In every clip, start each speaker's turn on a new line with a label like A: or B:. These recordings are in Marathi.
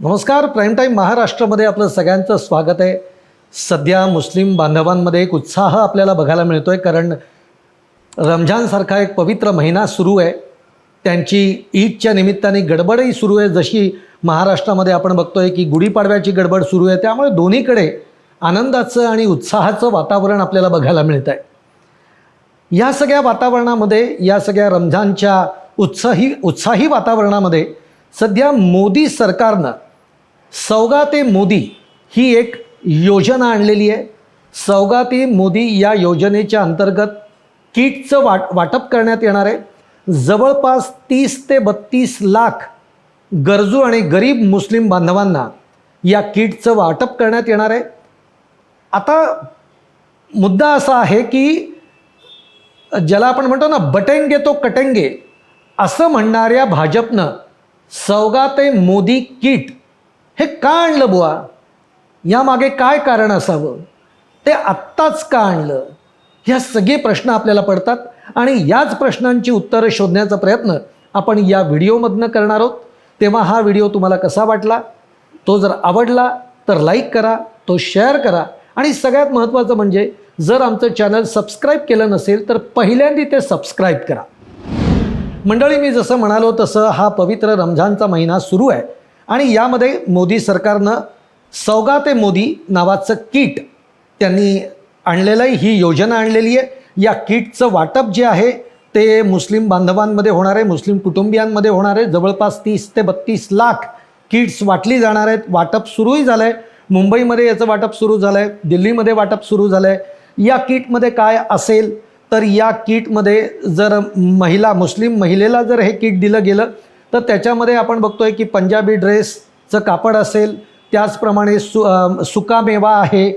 A: नमस्कार प्राईम टाईम महाराष्ट्रामध्ये आपलं सगळ्यांचं स्वागत आहे. सध्या मुस्लिम बांधवांमध्ये एक उत्साह आपल्याला बघायला मिळतो आहे कारण रमजानसारखा एक पवित्र महिना सुरू आहे. त्यांची ईदच्या निमित्ताने गडबडही सुरू आहे. जशी महाराष्ट्रामध्ये आपण बघतो आहे की गुढीपाडव्याची गडबड सुरू आहे त्यामुळे दोन्हीकडे आनंदाचं आणि उत्साहाचं वातावरण आपल्याला बघायला मिळतं आहे. या सगळ्या वातावरणामध्ये या सगळ्या रमजानच्या उत्साही उत्साही वातावरणामध्ये सध्या मोदी सरकारनं सौगाते मोदी ही एक योजना आणलेली आहे. सौगाते मोदी या योजनेच्या अंतर्गत किटचं वाट वाटप करण्यात येणार आहे. जवळपास तीस ते बत्तीस लाख गरजू आणि गरीब मुस्लिम बांधवांना या किटचं वाटप करण्यात येणार आहे. आता मुद्दा असा आहे की ज्याला आपण म्हणतो ना बटेंगे तो कटेंगे असं म्हणणाऱ्या भाजपनं सौगाते मोदी किट हे का आणलं बुवा? यामागे काय कारण असावं? ते आत्ताच का आणलं? ह्या सगळे प्रश्न आपल्याला पडतात आणि याच प्रश्नांची उत्तरं शोधण्याचा प्रयत्न आपण या व्हिडिओमधनं करणार आहोत. तेव्हा हा व्हिडिओ तुम्हाला कसा वाटला? तो जर आवडला तर लाईक करा तो शेअर करा. आणि सगळ्यात महत्त्वाचं म्हणजे जर आमचं चॅनल सबस्क्राईब केलं नसेल तर पहिल्यांदा ते सबस्क्राईब करा. मंडळी मी जसं म्हणालो तसं हा पवित्र रमझानचा महिना सुरू आहे. आणि यामध्ये मोदी सरकारनं सौगाते मोदी नावाचं किट त्यांनी आणलेलं आहे. ही योजना आणलेली आहे. या किटचं वाटप जे आहे ते मुस्लिम बांधवांमध्ये होणार आहे मुस्लिम कुटुंबियांमध्ये होणार आहे. जवळपास तीस ते बत्तीस लाख किट्स वाटली जाणार आहेत. वाटप सुरूही झालं आहे मुंबईमध्ये याचं वाटप सुरू झालं आहे दिल्लीमध्ये वाटप सुरू झालं आहे या किटमध्ये काय असेल तर या किटमध्ये जर महिला मुस्लिम महिलेला जर हे किट दिलं गेलं तर त्याच्यामध्ये आपण बघतोय की पंजाबी ड्रेसचं कापड असेल त्याचप्रमाणे सु सुकामेवा आहे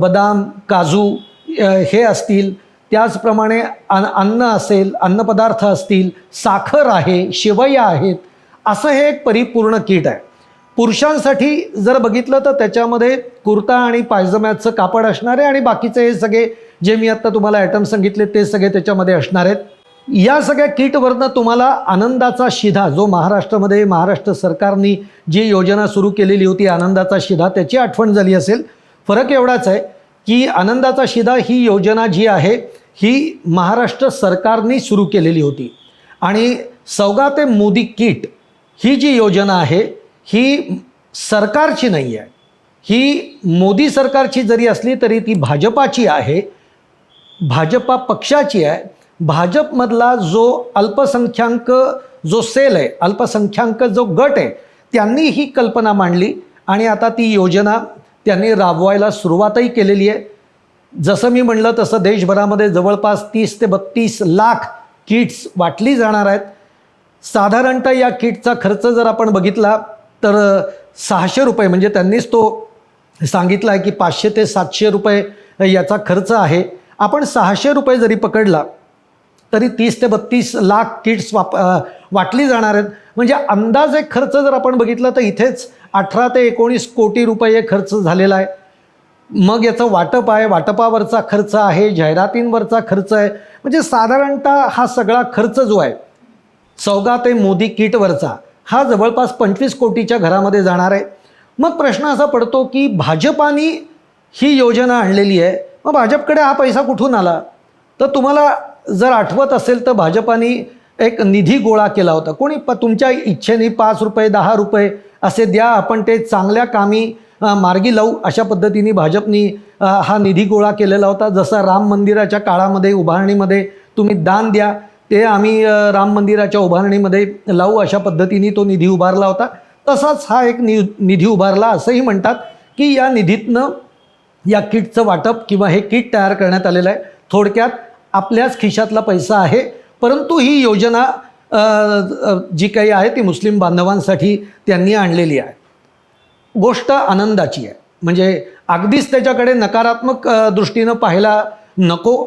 A: बदाम काजू हे असतील. त्याचप्रमाणे अन अन्न असेल अन्नपदार्थ असतील साखर आहे शेवया आहेत असं हे एक परिपूर्ण किट आहे. पुरुषांसाठी जर बघितलं तर त्याच्यामध्ये कुर्ता आणि पायजम्याचं कापड असणार आहे आणि बाकीचे हे सगळे जे मी आत्ता तुम्हाला ॲटम सांगितले ते सगळे त्याच्यामध्ये असणार आहेत. या सगळ्या किटवरनं तुम्हाला आनंदाचा शिधा जो महाराष्ट्रामध्ये महाराष्ट्र सरकारने जी योजना सुरू केलेली होती आनंदाचा शिधा त्याची आठवण झाली असेल. फरक एवढाच आहे की आनंदाचा शिधा ही योजना जी आहे ही महाराष्ट्र सरकारने सुरू केलेली होती. आणि सौगाते मोदी किट ही जी योजना आहे ही सरकारची नाही आहे. ही मोदी सरकारची जरी असली तरी ती भाजपाची आहे भाजपा पक्षाची आहे भाजपमधला जो अल्पसंख्याक जो सेल आहे अल्पसंख्याक जो गट आहे त्यांनी ही कल्पना मांडली आणि आता ती योजना त्यांनी राबवायला सुरुवातही केलेली आहे. जसं मी म्हणलं तसं देशभरामध्ये जवळपास तीस ते बत्तीस लाख किट्स वाटली जाणार आहेत. साधारणतः या किटचा खर्च जर आपण बघितला तर सहाशे रुपये म्हणजे त्यांनीच तो सांगितला आहे की पाचशे ते सातशे रुपये याचा खर्च आहे. आपण सहाशे रुपये जरी पकडला तरी तीस ते बत्तीस लाख किट्स वाप वाटली जाणार आहेत. म्हणजे अंदाजे खर्च जर आपण बघितला तर इथेच अठरा ते एकोणीस कोटी रुपये खर्च झालेला आहे. मग याचं वाटप आहे. वाटपावरचा खर्च आहे. जाहिरातींवरचा खर्च आहे. म्हणजे साधारणतः हा सगळा खर्च जो आहे चौगा ते मोदी किटवरचा हा जवळपास पंचवीस कोटीच्या घरामध्ये जाणार आहे. मग प्रश्न असा पडतो की भाजपानी ही योजना आणलेली आहे. मग भाजपकडे हा पैसा कुठून आला? तर तुम्हाला जर आठवत असेल तर भाजपानी एक निधी गोळा केला होता. कोणी प तुमच्या इच्छेने पाच रुपये दहा रुपये असे द्या आपण ते चांगल्या कामी मार्गी लावू. अशा पद्धतीने भाजपनी हा निधी गोळा केलेला होता. जसा राम मंदिराच्या काळामध्ये उभारणीमध्ये तुम्ही दान द्या ते आम्ही राम मंदिराच्या उभारणीमध्ये लावू. अशा पद्धतीने तो निधी उभारला होता. तसाच हा एक नि निधी उभारला. असंही म्हणतात की या निधीतनं या किटचं वाटप किंवा हे किट तयार करण्यात आलेलं आहे. थोडक्यात आपल्याच खिशातला पैसा आहे. परंतु ही योजना जी काही आहे ती मुस्लिम बांधवांसाठी त्यांनी आणलेली आहे. गोष्ट आनंदाची आहे. म्हणजे अगदीच त्याच्याकडे नकारात्मक दृष्टीनं पाहायला नको.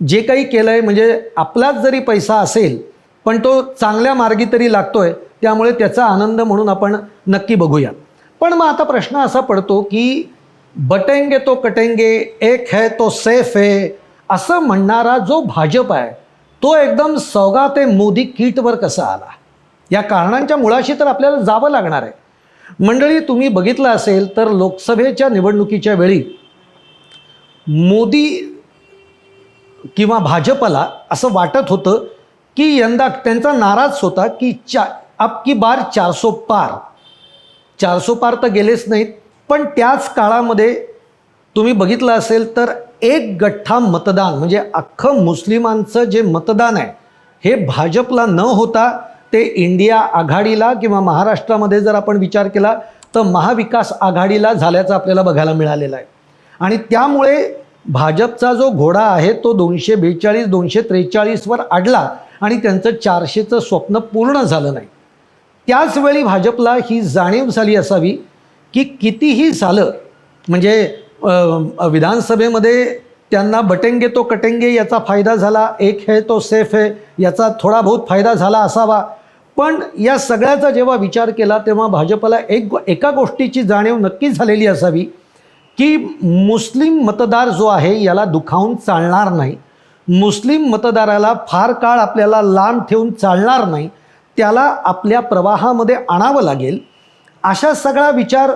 A: जे काही केलं आहे म्हणजे आपलाच जरी पैसा असेल पण तो चांगल्या मार्गी तरी लागतो आहे त्यामुळे त्याचा आनंद म्हणून आपण नक्की बघूया पण मग आता प्रश्न असा पडतो की बटेंगे तो कटेंगे एक है तो सेफ है. असं म्हणणारा जो भाजप आहे तो एकदम सौगा ते मोदी किटवर कसा आला? या कारणांच्या मुळाशी तर आपल्याला जावं लागणार आहे. मंडळी तुम्ही बघितलं असेल तर लोकसभेच्या निवडणुकीच्या वेळी मोदी किंवा भाजपला असं वाटत होतं की यंदा त्यांचा नाराज होता की चा अब की बार चारसो पार. चारसो पार तर गेलेच नाहीत पण त्याच काळामध्ये तुम्ही बघितलं असेल तर एक गठ्ठा मतदान म्हणजे अख्खं मुस्लिमांचं जे मतदान आहे हे भाजपला न होता ते इंडिया आघाडीला किंवा महाराष्ट्रामध्ये जर आपण विचार केला तर महाविकास आघाडीला झाल्याचं आपल्याला बघायला मिळालेलं आहे. आणि त्यामुळे भाजपचा जो घोडा आहे तो दोनशे बेचाळीस दोनशे त्रेचाळीसवर अडला आणि त्यांचं चारशेचं स्वप्न पूर्ण झालं नाही. त्याचवेळी भाजपला ही जाणीव झाली असावी की कितीही झालं म्हणजे विधानसभेमध्ये त्यांना बटेंगे तो कटेंगे याचा फायदा झाला एक है तो सेफ है याचा थोडा बहुत फायदा झाला असावा. पण या सगळ्याचा जेव्हा विचार केला तेव्हा भाजपला एक एका गोष्टीची जाणीव नक्कीच झालेली असावी की मुस्लिम मतदार जो आहे याला दुखावून चालणार नाही. मुस्लिम मतदाराला फार काळ आपल्याला लांब ठेवून चालणार नाही त्याला आपल्या प्रवाहामध्ये आणावं लागेल. अशा सगळा विचार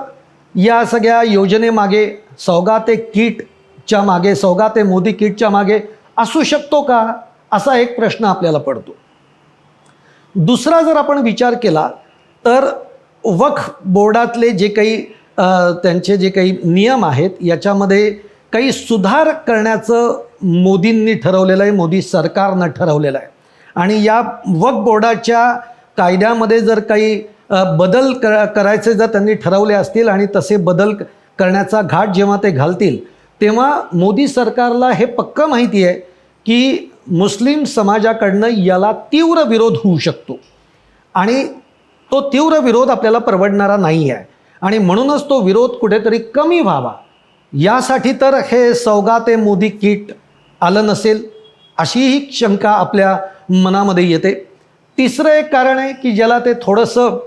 A: या सगळ्या योजनेमागे सौगाते किटच्या मागे सौगाते मोदी किटच्या मागे असू शकतो का? असा एक प्रश्न आपल्याला पडतो. दुसरा जर आपण विचार केला तर वक्फ बोर्डातले जे काही त्यांचे जे काही नियम आहेत याच्यामध्ये काही सुधार करण्याचं मोदींनी ठरवलेलं आहे मोदी सरकारनं ठरवलेलं आहे. आणि या वक्फ बोर्डाच्या कायद्यामध्ये जर काही बदल कर करायचे जर त्यांनी ठरवले असतील आणि तसे बदल करण्याचा घाट जेव्हा ते घालतील तेव्हा मोदी सरकारला हे पक्कं माहिती आहे की मुस्लिम समाजाकडनं याला तीव्र विरोध होऊ शकतो. आणि तो तीव्र विरोध आपल्याला परवडणारा नाही आहे. आणि म्हणूनच तो विरोध कुठेतरी कमी व्हावा. यासाठी तर हे सौगाते मोदी किट आलं नसेल अशीही शंका आपल्या मनामध्ये येते. तिसरं एक कारण आहे की ज्याला ते थोडंसं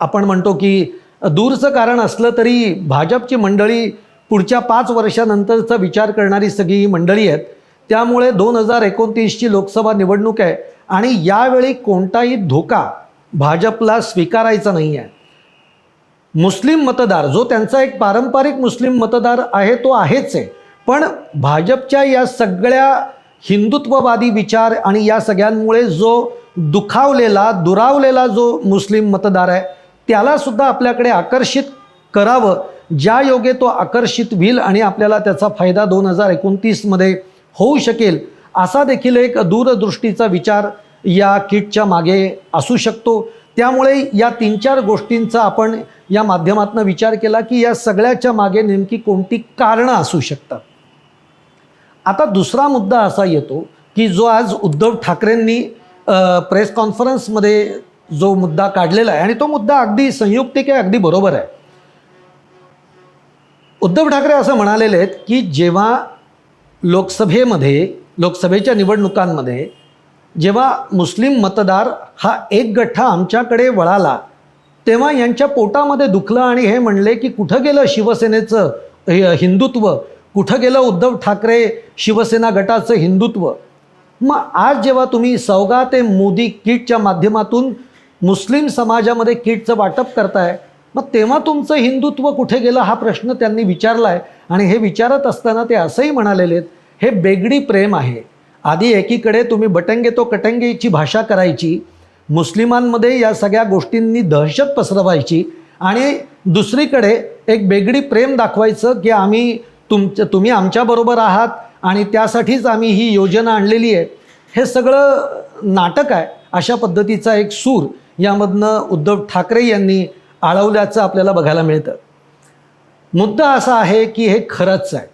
A: आपण म्हणतो की दूरचं कारण असलं तरी भाजपची मंडळी पुढच्या पाच वर्षानंतरचा विचार करणारी सगळी ही मंडळी आहेत. त्यामुळे दोन हजार एकोणतीसची लोकसभा निवडणूक आहे आणि यावेळी कोणताही धोका भाजपला स्वीकारायचा नाही आहे मुस्लिम मतदार जो त्यांचा एक पारंपरिक मुस्लिम मतदार आहे तो आहेच आहे. पण भाजपच्या या सगळ्या हिंदुत्ववादी विचार आणि या सगळ्यांमुळे जो दुखावलेला दुरावलेला जो मुस्लिम मतदार आहे त्याला सुद्धा आपल्याकडे आकर्षित करावं. ज्या योगे तो आकर्षित होईल आणि आपल्याला त्याचा फायदा दोन हजार एकोणतीसमध्ये होऊ शकेल असा देखील एक दूरदृष्टीचा विचार या किटच्या मागे असू शकतो. त्यामुळे या तीन चार गोष्टींचा आपण या माध्यमातून विचार केला की या सगळ्याच्या मागे नेमकी कोणती कारणं असू शकतात. आता दुसरा मुद्दा असा येतो की जो आज उद्धव ठाकरेंनी प्रेस कॉन्फरन्समध्ये जो मुद्दा काढलेला आहे आणि तो मुद्दा अगदी संयुक्तिक आहे अगदी बरोबर आहे. उद्धव ठाकरे असं म्हणालेले आहेत की जेव्हा लोकसभेमध्ये लोकसभेच्या निवडणुकांमध्ये जेव्हा मुस्लिम मतदार हा एक गठ्ठा आमच्याकडे वळाला तेव्हा यांच्या पोटामध्ये दुखलं आणि हे म्हणले की कुठं गेलं शिवसेनेचं हिंदुत्व? कुठं गेलं उद्धव ठाकरे शिवसेना गटाचं हिंदुत्व? मग आज जेव्हा तुम्ही सौगा ते मोदी किटच्या माध्यमातून मुस्लिम समाजामध्ये किटचं वाटप करताय मग तेव्हा तुमचं हिंदुत्व कुठे गेलं हा प्रश्न त्यांनी विचारला आहे आणि हे विचारत असताना ते असंही म्हणालेले आहेत हे बेगडी प्रेम आहे. आधी एकीकडे तुम्ही बटंगे तो कटंगेची भाषा करायची मुस्लिमांमध्ये या सगळ्या गोष्टींनी दहशत पसरवायची आणि दुसरीकडे एक बेगडी प्रेम दाखवायचं की आम्ही तुमच्या तुम्ही आमच्याबरोबर आहात आणि त्यासाठीच आम्ही ही योजना आणलेली आहे. हे सगळं नाटक आहे अशा पद्धतीचा एक सूर. यामधनं उद्धव ठाकरे यांनी आळवल्याचं आपल्याला बघायला मिळतं. मुद्दा असा आहे की हे खरंच आहे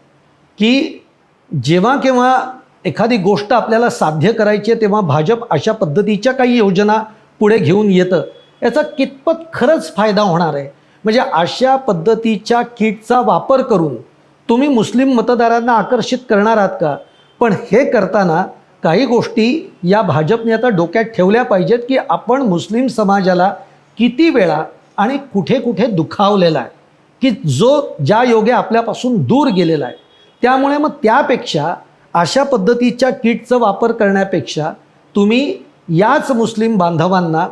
A: की जेव्हा केव्हा एखादी गोष्ट आपल्याला साध्य करायची आहे तेव्हा भाजप अशा पद्धतीच्या काही योजना पुढे घेऊन येतं. याचा कितपत खरंच फायदा होणार आहे? म्हणजे अशा पद्धतीच्या किटचा वापर करून तुम्ही मुस्लिम मतदारांना आकर्षित करणार आहात का? पण हे करताना काही गोष्टी या भाजपने आता डोक्यात ठेवल्या पाहिजेत की आपण मुस्लिम समाजाला किती वेळा आणि कुठे कुठे दुखावलेला आहे की जो ज्या योगे आपल्यापासून दूर गेलेला आहे. त्यामुळे मग त्यापेक्षा अशा पद्धतीच्या किटचा वापर करण्यापेक्षा तुम्ही याच मुस्लिम बांधवांना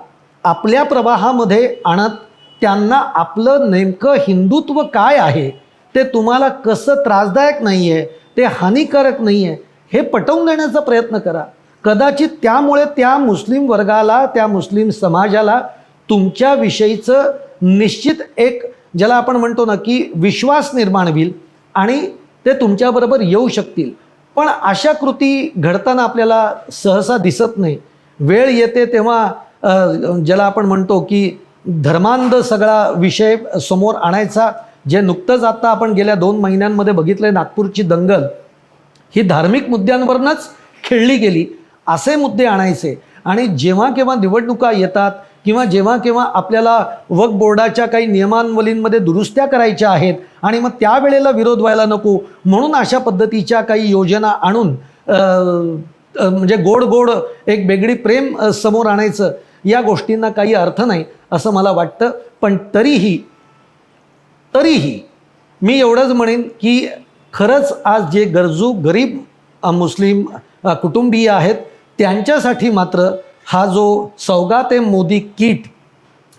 A: आपल्या प्रवाहामध्ये आणत त्यांना आपलं नेमकं हिंदुत्व काय आहे ते तुम्हाला कसं त्रासदायक नाही आहे ते हानिकारक नाही आहे हे पटवून देण्याचा प्रयत्न करा. कदाचित त्यामुळे त्या मुस्लिम वर्गाला त्या मुस्लिम समाजाला तुमच्याविषयीचं निश्चित एक ज्याला आपण म्हणतो ना की विश्वास निर्माण होईल आणि ते तुमच्याबरोबर येऊ शकतील. पण अशा कृती घडताना आपल्याला सहसा दिसत नाही. वेळ येते तेव्हा ज्याला आपण म्हणतो की धर्मांध सगळा विषय समोर आणायचा. जे नुकतंच आता आपण गेल्या दोन महिन्यांमध्ये बघितलं नागपूरची दंगल. ही धार्मिक मुद्द्यांवरनंच खेळली गेली. असे मुद्दे आणायचे. आणि जेव्हा केव्हा निवडणुका येतात किंवा जेव्हा केव्हा आपल्याला वक बोर्डाच्या काही नियमावलींमध्ये दुरुस्त्या करायच्या आहेत आणि मग त्यावेळेला विरोध व्हायला नको म्हणून अशा पद्धतीच्या काही योजना आणून म्हणजे गोड गोड एक वेगळी प्रेम समोर आणायचं या गोष्टींना काही अर्थ नाही असं मला वाटतं. पण तरीही तरीही मी एवढंच म्हणेन की खरंच आज जे गरजू गरीब मुस्लिम कुटुंबीय आहेत त्यांच्यासाठी मात्र हा जो सौगाते मोदी किट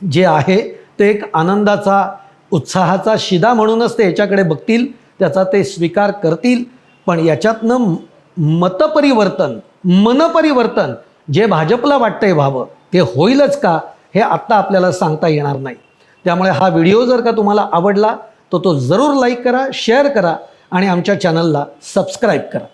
A: जे आहे ते एक आनंदाचा उत्साहाचा शिदा म्हणूनच ते याच्याकडे बघतील त्याचा ते स्वीकार करतील. पण याच्यातनं मतपरिवर्तन मनपरिवर्तन जे भाजपला वाटतंय व्हावं ते होईलच का हे आत्ता आपल्याला सांगता येणार नाही. त्यामुळे हा व्हिडिओ जर का तुम्हाला आवडला तर तो जरूर लाईक करा शेअर करा आणि आमच्या चॅनलला सबस्क्राईब करा.